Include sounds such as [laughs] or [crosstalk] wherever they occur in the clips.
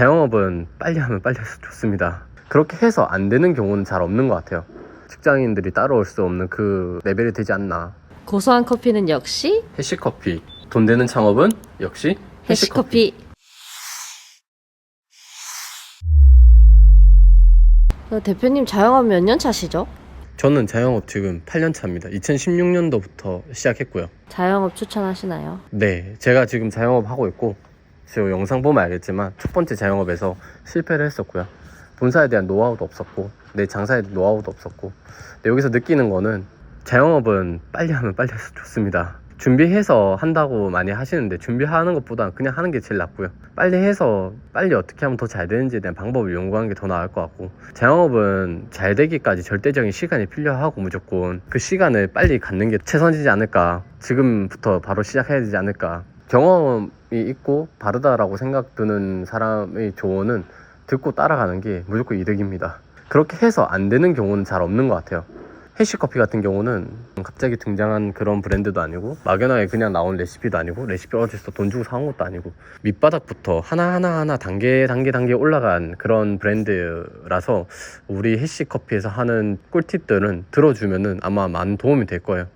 자영업은 빨리 하면 빨리 해서 좋습니다. 그렇게 해서 안 되는 경우는 잘 없는 것 같아요. 직장인들이 따라올 수 없는 그 레벨이 되지 않나. 고소한 커피는 역시 해시커피. 돈 되는 창업은 역시 해시커피. 어, 대표님 자영업 몇 년 차시죠? 저는 자영업 지금 8년 차입니다. 2016년도부터 시작했고요. 자영업 추천하시나요? 네, 제가 지금 자영업 하고 있고 지금 영상 보면 알겠지만 첫 번째 자영업에서 실패를 했었고요. 본사에 대한 노하우도 없었고 내 장사에 대한 노하우도 없었고 근데 여기서 느끼는 거는 자영업은 빨리 하면 빨리 해서 좋습니다. 준비해서 한다고 많이 하시는데 준비하는 것보다 그냥 하는 게 제일 낫고요. 빨리 해서 빨리 어떻게 하면 더 잘 되는지에 대한 방법을 연구하는 게 더 나을 것 같고 자영업은 잘 되기까지 절대적인 시간이 필요하고 무조건 그 시간을 빨리 갖는 게 최선이지 않을까 지금부터 바로 시작해야 되지 않을까 경험이 있고 바르다라고 생각 드는 사람의 조언은 듣고 따라가는 게 무조건 이득입니다. 그렇게 해서 안 되는 경우는 잘 없는 것 같아요. 해시커피 같은 경우는 갑자기 등장한 그런 브랜드도 아니고 막연하게 그냥 나온 레시피도 아니고 레시피 어디서 돈 주고 사온 것도 아니고 밑바닥부터 하나하나 하나 단계 단계 단계 올라간 그런 브랜드라서 우리 해시커피에서 하는 꿀팁들은 들어주면은 아마 많은 도움이 될 거예요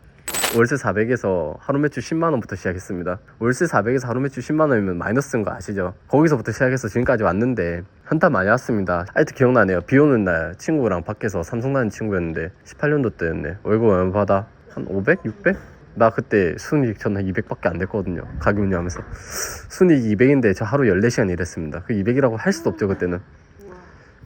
월세 400에서 하루 매출 10만 원부터 시작했습니다. 월세 400에서 하루 매출 10만 원이면 마이너스인 거 아시죠? 거기서부터 시작해서 지금까지 왔는데 현타 많이 왔습니다. 아직도 기억나네요. 비 오는 날 친구랑 밖에서 삼성 다니는 친구였는데 18년도 때였네. 월급 얼마 받아? 한 500? 600? 나 그때 순이익 저는 200밖에 안 됐거든요. 가게 운영하면서. 순이익 200인데 저 하루 14시간 일했습니다. 그 200이라고 할 수도 없죠, 그때는.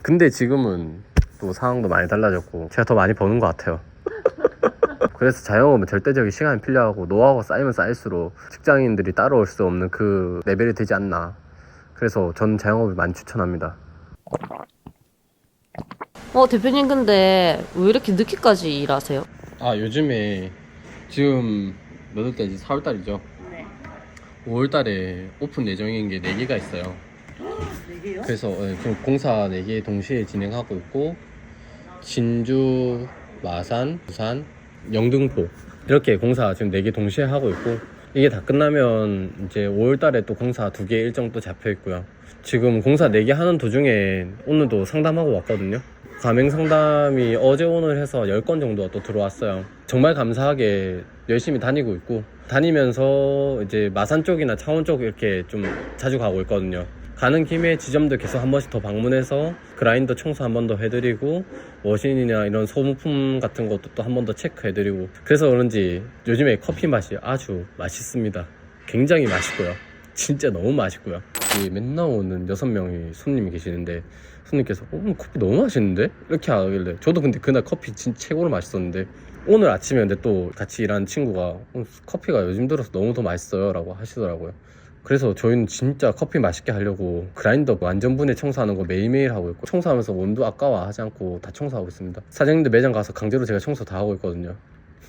근데 지금은 또 상황도 많이 달라졌고 제가 더 많이 버는 것 같아요. [laughs] 그래서 자영업은 절대적인 시간이 필요하고 노하우가 쌓이면 쌓일수록 직장인들이 따라올 수 없는 그 레벨이 되지 않나. 그래서 저는 자영업을 많이 추천합니다. 어 대표님 근데 왜 이렇게 늦게까지 일하세요? 아 요즘에 지금 몇 월 달이지? 4월 달이죠? 네. 5월 달에 오픈 예정인 게 4개가 있어요. 4개요? 그래서 예, 지금 공사 4개 동시에 진행하고 있고 진주, 마산, 부산, 영등포 이렇게 공사 지금 4개 동시에 하고 있고 이게 다 끝나면 이제 5월 달에 또 공사 2개 일정 또 잡혀 있고요. 지금 공사 4개 하는 도중에 오늘도 상담하고 왔거든요. 가맹 상담이 어제 오늘 해서 10건 정도가 또 들어왔어요. 정말 감사하게 열심히 다니고 있고 다니면서 이제 마산 쪽이나 창원 쪽 이렇게 좀 자주 가고 있거든요. 가는 김에 지점도 계속 한 번씩 더 방문해서 그라인더 청소 한 번 더 해드리고 머신이나 이런 소모품 같은 것도 또 한 번 더 체크해드리고 그래서 그런지 요즘에 커피 맛이 아주 맛있습니다. 굉장히 맛있고요. 진짜 너무 맛있고요. 이 맨날 오는 여섯 명이 손님이 계시는데 손님께서 어, 커피 너무 맛있는데? 이렇게 하길래 저도 근데 그날 커피 진짜 최고로 맛있었는데 오늘 아침에 근데 또 같이 일하는 친구가 어, 커피가 요즘 들어서 너무 더 맛있어요 라고 하시더라고요. 그래서 저희는 진짜 커피 맛있게 하려고 그라인더 완전 분해 청소하는 거 매일매일 하고 있고 청소하면서 원두 아까워 하지 않고 다 청소하고 있습니다. 사장님들 매장 가서 강제로 제가 청소 다 하고 있거든요.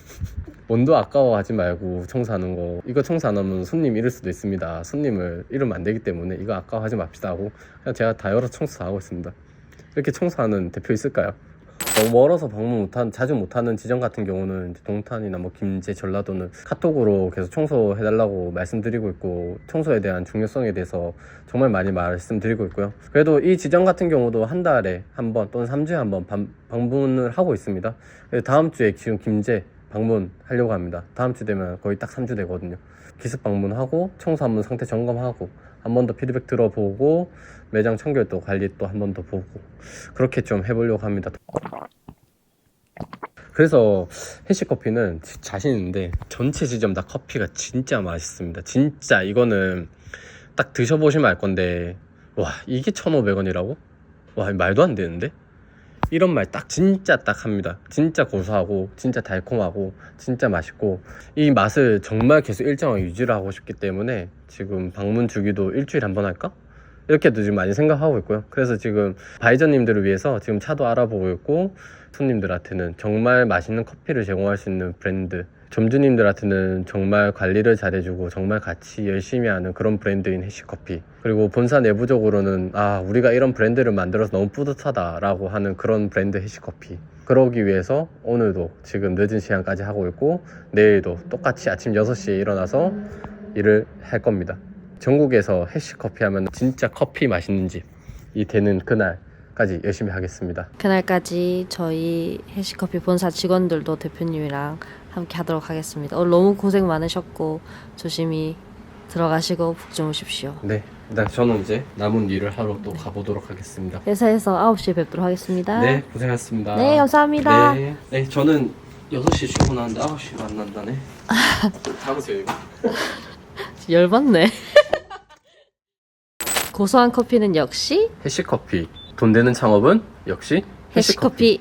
[laughs] 원두 아까워하지 말고 청소하는 거 이거 청소 안 하면 손님 잃을 수도 있습니다. 손님을 잃으면 안 되기 때문에 이거 아까워하지 맙시다 하고 그냥 제가 다 열어 청소 다 하고 있습니다. 이렇게 청소하는 대표 있을까요? 너무 멀어서 방문 못한 자주 못하는 지점 같은 경우는 동탄이나 뭐 김제 전라도는 카톡으로 계속 청소해달라고 말씀드리고 있고 청소에 대한 중요성에 대해서 정말 많이 말씀드리고 있고요. 그래도 이 지점 같은 경우도 한 달에 한 번 또는 3주에 한 번 방문을 하고 있습니다. 다음 주에 지금 김제 방문하려고 합니다. 다음 주 되면 거의 딱 3주 되거든요. 기습 방문하고 청소 한번 상태 점검하고 한 번 더 피드백 들어보고 매장 청결도 관리 또 한 번 더 보고 그렇게 좀 해보려고 합니다. 그래서 해시커피는 자신 있는데 전체 지점 다 커피가 진짜 맛있습니다. 진짜 이거는 딱 드셔보시면 알 건데 와 이게 1,500원이라고? 와 말도 안 되는데? 이런 말 딱 진짜 딱 합니다. 진짜 고소하고 진짜 달콤하고 진짜 맛있고 이 맛을 정말 계속 일정하게 유지를 하고 싶기 때문에 지금 방문 주기도 일주일에 한 번 할까? 이렇게도 지금 많이 생각하고 있고요. 그래서 지금 바이저님들을 위해서 지금 차도 알아보고 있고 손님들한테는 정말 맛있는 커피를 제공할 수 있는 브랜드 점주님들한테는 정말 관리를 잘해주고 정말 같이 열심히 하는 그런 브랜드인 해시커피. 그리고 본사 내부적으로는 아 우리가 이런 브랜드를 만들어서 너무 뿌듯하다라고 하는 그런 브랜드 해시커피. 그러기 위해서 오늘도 지금 늦은 시간까지 하고 있고 내일도 똑같이 아침 6시에 일어나서 일을 할 겁니다. 전국에서 해시커피 하면 진짜 커피 맛있는 집. 되는 그날 까지 열심히 하겠습니다. 그날까지 저희 해시커피 본사 직원들도 대표님이랑 함께 하도록 하겠습니다. 오늘 너무 고생 많으셨고 조심히 들어가시고 푹 주무십시오. 네, 일단 저는 이제 남은 일을 하러 또 가보도록 하겠습니다. 회사에서 9시에 뵙도록 하겠습니다. 네, 고생하셨습니다. 네, 감사합니다. 네, 네 저는 6시 출근하는데 9시 만난다네. [laughs] 잡으세요, 이거. [laughs] 열받네. [laughs] 고소한 커피는 역시 해시커피. 돈 되는 창업은 역시 해시커피.